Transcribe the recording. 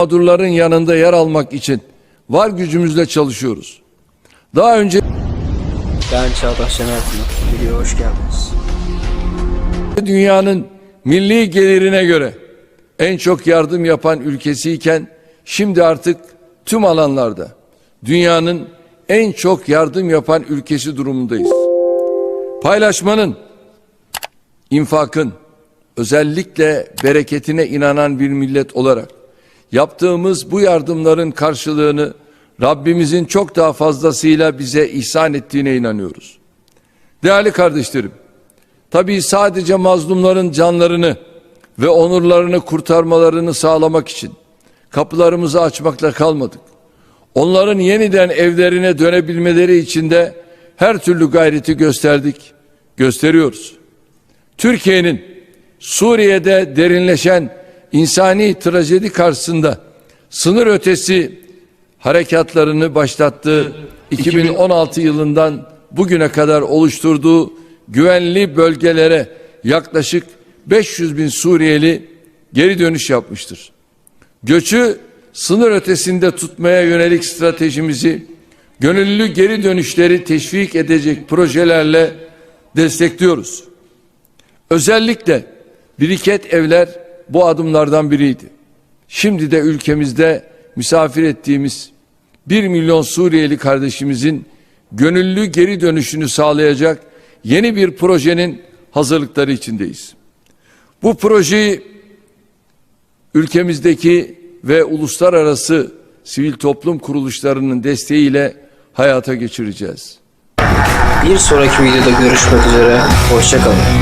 mağdurların yanında yer almak için var gücümüzle çalışıyoruz. Daha önce Ben Çağdaş Şener. Videoya hoş geldiniz. dünyanın milli gelirine göre en çok yardım yapan ülkesiyken şimdi artık tüm alanlarda dünyanın en çok yardım yapan ülkesi durumundayız. Paylaşmanın, infakın, özellikle bereketine inanan bir millet olarak yaptığımız bu yardımların karşılığını Rabbimizin çok daha fazlasıyla bize ihsan ettiğine inanıyoruz. Değerli kardeşlerim, Tabii sadece mazlumların canlarını ve onurlarını kurtarmalarını sağlamak için kapılarımızı açmakla kalmadık. Onların yeniden evlerine dönebilmeleri için de her türlü gayreti gösterdik, gösteriyoruz. Türkiye'nin Suriye'de derinleşen insani trajedi karşısında sınır ötesi harekatlarını başlattığı 2016 yılından bugüne kadar oluşturduğu güvenli bölgelere yaklaşık 500 bin Suriyeli geri dönüş yapmıştır. Göçü sınır ötesinde tutmaya yönelik stratejimizi gönüllü geri dönüşleri teşvik edecek projelerle destekliyoruz. Özellikle biriket evler bu adımlardan biriydi. Şimdi de ülkemizde misafir ettiğimiz 1 milyon Suriyeli kardeşimizin gönüllü geri dönüşünü sağlayacak yeni bir projenin hazırlıkları içindeyiz. Bu projeyi ülkemizdeki ve uluslararası sivil toplum kuruluşlarının desteğiyle hayata geçireceğiz. Bir sonraki videoda görüşmek üzere. Hoşçakalın.